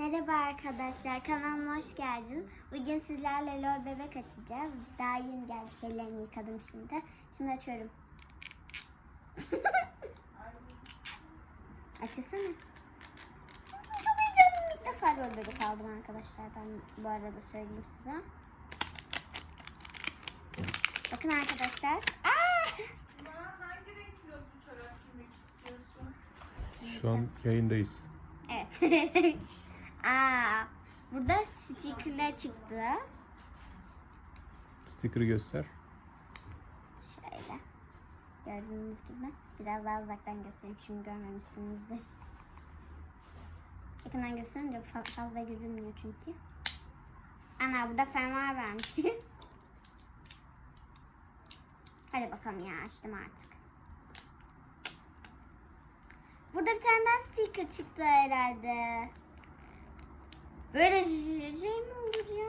Merhaba arkadaşlar, kanalıma hoş geldiniz. Bugün sizlerle lol bebek açacağız. Daha yeni geldik, ellerimi yıkadım şimdi. Şimdi açıyorum. Açılsana. Çok heyecanlıyım. İlk defa lol bebek aldım arkadaşlar. Ben bu arada söyleyeyim size. Bakın arkadaşlar. Aa! Hangi renk kilotlu çorap giymek istiyorsun? Şu an yayındayız. Evet. Aa, burada stickerler çıktı. Sticker'ı göster. Şöyle. Gördüğünüz gibi. Biraz daha uzaktan göstereyim. Şimdi görmemişsinizdir. Yakından gösterince fa- fazla görünmüyor çünkü. Ana burada fermuar vermiş. Hadi bakalım ya açtım artık. Burada bir tane daha sticker çıktı herhalde. Böyle şey mi olur ya?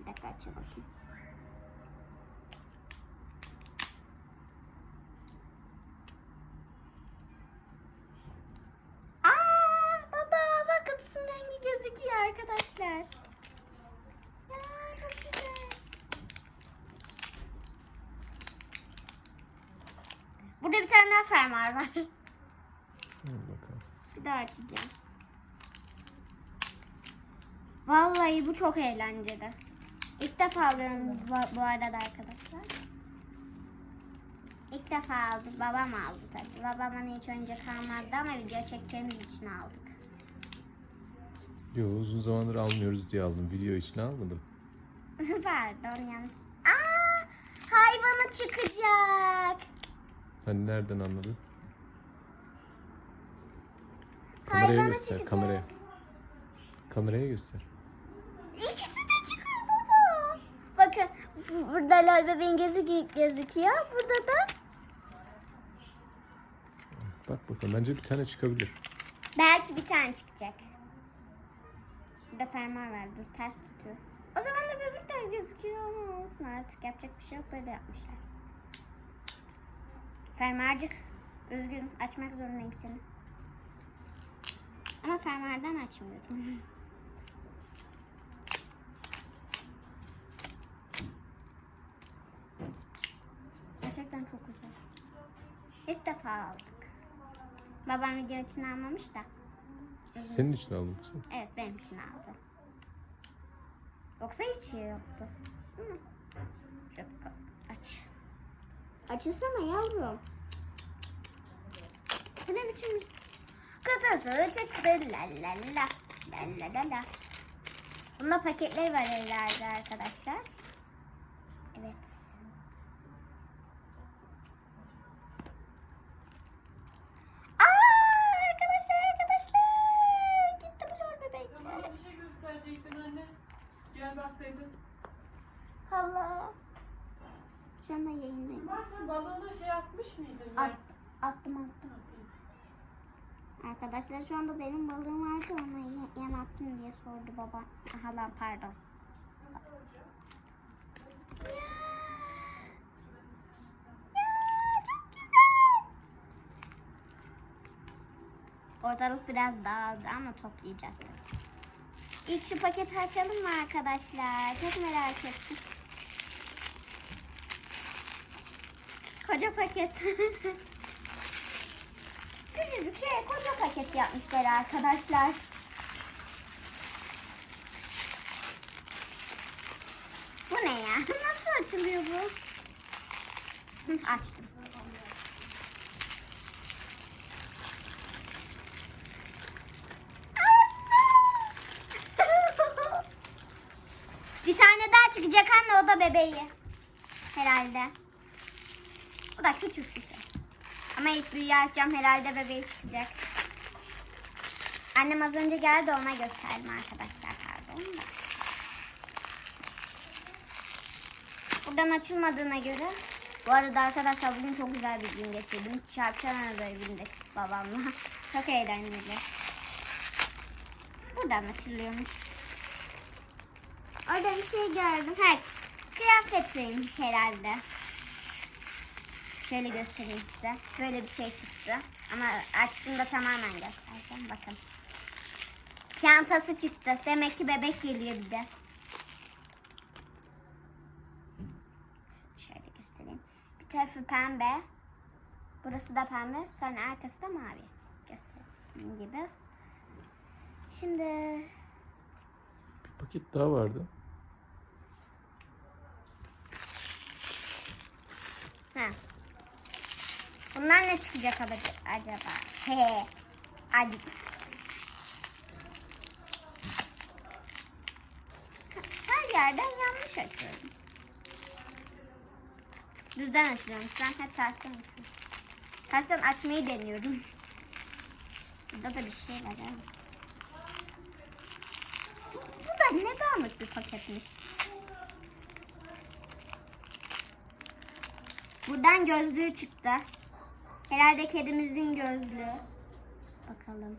Bir dakika aç bakayım. Arkadaşlar. Ya çok güzel. Burada bir tane daha fermuar var. Bir daha açacağız. Vallahi bu çok eğlenceli. İlk defa alıyorum bu, bu arada arkadaşlar. İlk defa aldım. Babam aldı tabii. Babamın hiç önce kalmadı ama video çekeceğimiz için aldık. Yo uzun zamandır almıyoruz diye aldım. Video için almadım. Pardon yanlış. Aa, hayvanı çıkacak. Hani nereden anladın? Kameraya Hayvanı göster, çıkacak. kameraya. Kameraya göster. Burada lol bebeğin gözü gözüküyor. Burada da Bak bakalım bence bir tane çıkabilir. belki bir tane çıkacak. Burada fermuar var. Dur ters tutuyor. O zaman da bebekler gözüküyor ama olsun artık yapacak bir şey yok. Böyle yapmışlar. Fermuarcık. Üzgünüm. Açmak zorundayım seni. Ama fermuardan açmıyorum. çok güzel. İlk defa aldık. Babam video için almamış da. Senin için aldım kızım. Evet benim için aldı. Yoksa hiç şey yoktu. Ka- aç. Açılsana yavrum. Bu ne biçim Kutusu çıktı la la la. La la la la. Bunda paketleri var evlerde arkadaşlar. Evet. Aa, arkadaşlar arkadaşlar. Gitti bu lor bebek. Bana bir şey gösterecektin anne. Gel bak dedim. Şu anda yayındayım. Ama sen balığına şey atmış mıydın? At, attım attım. Arkadaşlar şu anda benim balığım vardı ona yem attım diye sordu baba. Aha lan pardon. Ya. Ya, çok güzel. Ortalık biraz dağıldı ama toplayacağız. İlk şu paketi açalım mı arkadaşlar? Çok merak ettim. Koca paket. Küçücük şey koca paket yapmışlar arkadaşlar. Bu ne ya? Nasıl açılıyor bu? Açtım. Bir tane çıkacak anne o da bebeği. Herhalde. Bu da küçük bir şey. Ama ilk büyüğü herhalde bebeği çıkacak. Annem az önce geldi ona gösterdim arkadaşlar pardon da. Buradan açılmadığına göre bu arada arkadaşlar bugün çok güzel bir gün geçirdim. Çarpışan bindik babamla. çok eğlenceli. Buradan açılıyormuş. Orada bir şey gördüm. Ha, kıyafetiymiş herhalde. Şöyle göstereyim size. Böyle bir şey çıktı. Ama açtığımda tamamen göstereceğim. Bakın. Çantası çıktı. Demek ki bebek geliyor bir de. Şöyle göstereyim. Bir tarafı pembe. Burası da pembe. Sonra arkası da mavi. Göstereyim gibi. Şimdi Bir paket daha vardı. Ha. Bunlar ne çıkacak acaba? He. Hadi. Her yerden yanlış açıyorum. Düzden açıyorum. Ben hep tersten açıyorum. Tersten açmayı deniyorum. Burada da bir şey var. bu da ne dağınık bir paketmiş. Buradan gözlüğü çıktı. Herhalde kedimizin gözlüğü. Bakalım.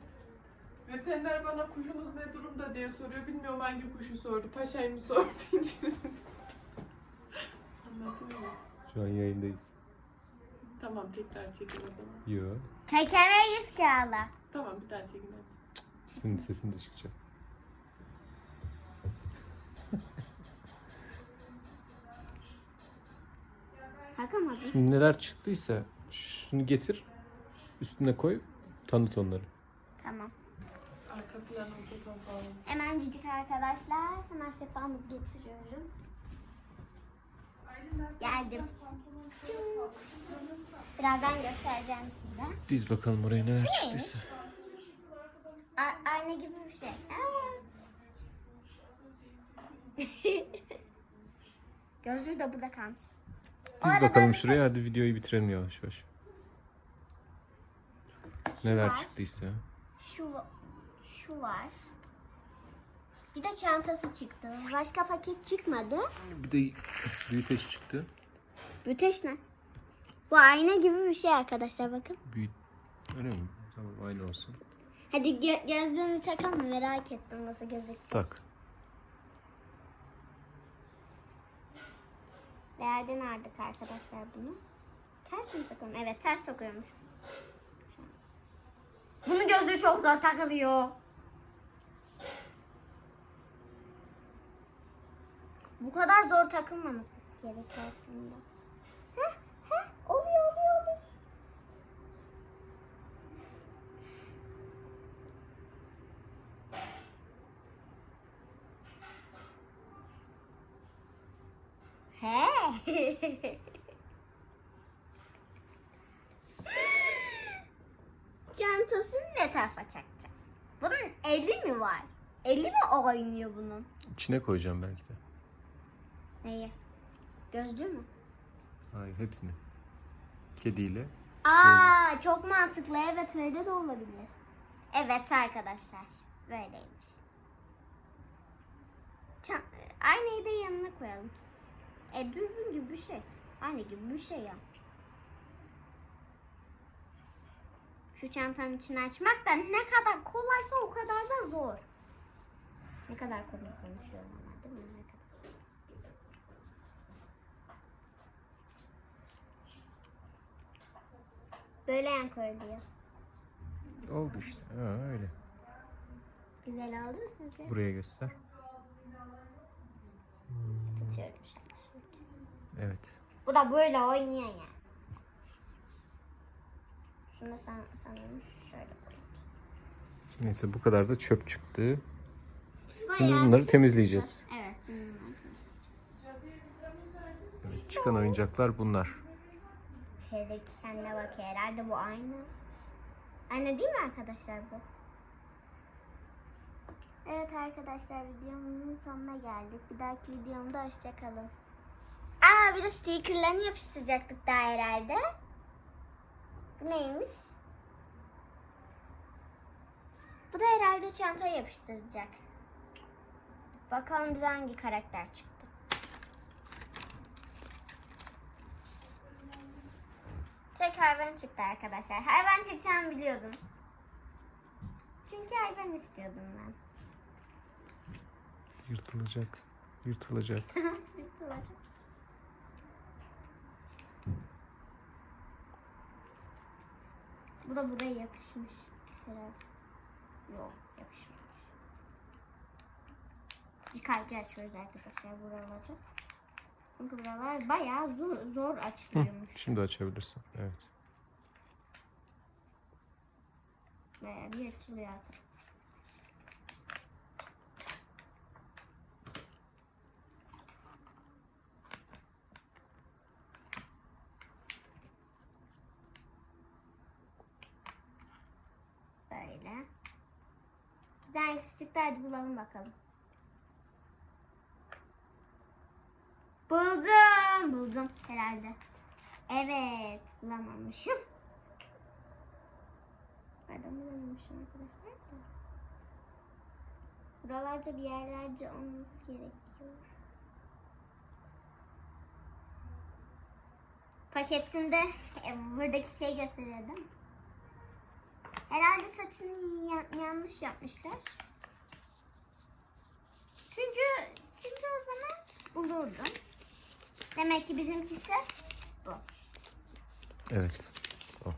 Veteriner bana kuşunuz ne durumda diye soruyor. Bilmiyorum hangi kuşu sordu. Paşa'yı mı sordu? Anladın mı? Şu an yayındayız. Tamam tekrar çekin o zaman. Yo. Çekemeyiz ki hala. Tamam bir daha çekin hadi. Senin sesin de çıkacak. Takamadım. Şimdi neler çıktıysa şunu getir. Üstüne koy. Tanıt onları. Tamam. Arka planı falan. Hemencik arkadaşlar. Hemen sefamızı getiriyorum. Geldim. Birazdan göstereceğim size. Diz bakalım oraya neler çıktıysa. A- ayna gibi bir şey. Gözlüğü de burada kalmış. Diz arada bakalım şuraya hadi videoyu bitirelim yavaş yavaş. Neler var. çıktıysa. Şu şu var. Bir de çantası çıktı. Başka paket çıkmadı. Bir de büyüteç çıktı. Büteş ne? Bu ayna gibi bir şey arkadaşlar bakın. Büyüt... Öyle mi? Tamam aynı olsun. Hadi gö- gözlüğümü takalım merak ettim nasıl gözükecek. Tak. Nereden aldık arkadaşlar bunu? Ters mi takıyorum? Evet ters takıyormuş. Bunun gözlüğü çok zor takılıyor. Bu kadar zor takılmaması gerekiyor aslında. Çantasını ne tarafa çakacağız? Bunun eli mi var? Eli mi oynuyor bunun? İçine koyacağım belki de. Neyi? Gözlüğü mü? Hayır hepsini. Kediyle. Aa çok mantıklı. Evet öyle de olabilir. Evet arkadaşlar. Böyleymiş. Çan aynayı da yanına koyalım. E dürbün gibi bir şey. Aynı gibi bir şey ya. Şu çantanın içini açmak da ne kadar kolaysa o kadar da zor. Ne kadar komik konuşuyorum ama değil mi arkadaşlar? Böyle yan koyuluyor. Oldu işte. Ha, öyle. Güzel oldu mu sizce? Buraya göster. Tutuyorum şöyle. Evet. Bu da böyle oynuyor ya. Şunu san, sanırım şöyle koyayım. Neyse bu kadar da çöp çıktı. Şimdi Bayağı bunları bir şey temizleyeceğiz. Evet şimdi bunları temizleyeceğiz. Evet, çıkan oyuncaklar bunlar. Şöyle kendine bakıyor. Herhalde bu aynı. Aynı değil mi arkadaşlar bu? Evet arkadaşlar videomun sonuna geldik. Bir dahaki videomda hoşçakalın. Aa bir de stickerlarını yapıştıracaktık daha herhalde. Bu neymiş? Bu da herhalde çantaya yapıştıracak. Bakalım bize hangi karakter çıktı. Tek hayvan çıktı arkadaşlar. Hayvan çıkacağını biliyordum. Çünkü hayvan istiyordum ben. Yırtılacak. Yırtılacak. Yırtılacak. Bu da buraya yapışmış. Herhalde. Yok yapışmamış. Dikkatli açıyoruz arkadaşlar buraları. Çünkü buralar bayağı zor, zor açılıyormuş. Hı, şimdi açabilirsin. Evet. Bayağı bir açılıyor arkadaşlar. Bize hangisi çıktı hadi bulalım bakalım. Buldum. Buldum herhalde. Evet bulamamışım. Pardon bulamamışım arkadaşlar da. Buralarda bir yerlerde olması gerekiyor. Paketinde e, buradaki şey gösteriyor? Herhalde saçını ya- yanlış yapmışlar. Çünkü çünkü o zaman bulurdum. Demek ki bizimkisi bu. Evet. O.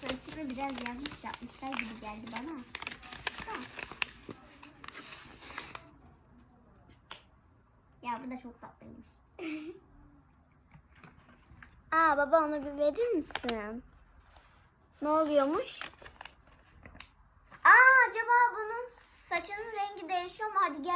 Saçını biraz yanlış yapmışlar gibi geldi bana. Ya bu da çok tatlıymış. Aa baba onu bir verir misin? Ne oluyormuş? Aa acaba bunun saçının rengi değişiyor mu? Hadi gel.